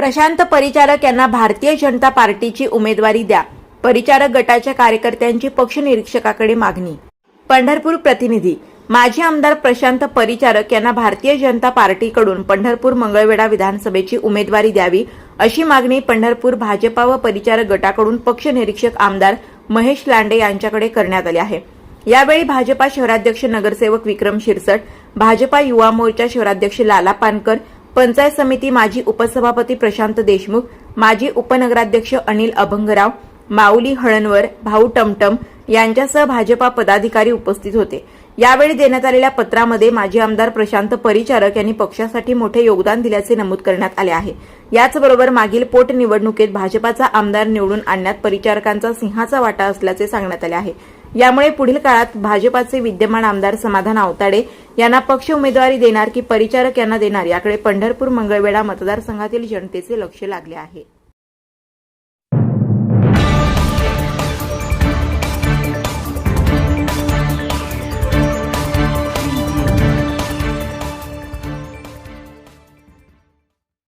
प्रशांत परिचारक यांना भारतीय जनता पार्टीची उमेदवारी द्या. परिचारक गटाच्या कार्यकर्त्यांची पक्ष निरीक्षकाकडे मागणी. पंढरपूर प्रतिनिधी माजी आमदार प्रशांत परिचारक यांना भारतीय जनता पार्टीकडून पंढरपूर मंगळवेढा विधानसभेची उमेदवारी द्यावी अशी मागणी पंढरपूर भाजपा व परिचारक गटाकडून पक्ष निरीक्षक आमदार महेश लांडे यांच्याकडे करण्यात आले आहे. यावेळी भाजपा शहराध्यक्ष नगरसेवक विक्रम शिरसट भाजपा युवा मोर्चा शहराध्यक्ष लाला पानकर पंचायत समिती माजी उपसभापती प्रशांत देशमुख माजी उपनगराध्यक्ष अनिल अभंगराव माऊली हळणवर भाऊ टमटम यांच्यासह भाजपा पदाधिकारी उपस्थित होते. यावेळी देण्यात आलेल्या पत्रामध्ये माजी आमदार प्रशांत परिचारक यांनी पक्षासाठी मोठे योगदान दिल्याचे नमूद करण्यात आले आहे. याचबरोबर मागील पोटनिवडणुकीत भाजपाचा आमदार निवडून आणण्यात परिचारकांचा सिंहाचा वाटा असल्याचे सांगण्यात आले आहे. यामुळे पुढील काळात भाजपाचे विद्यमान आमदार समाधान आवताडे यांना पक्ष उमेदवारी देणार की परिचारक यांना देणार याकडे पंढरपूर मंगळवेढा मतदारसंघातील जनतेचे लक्ष लागले आहे.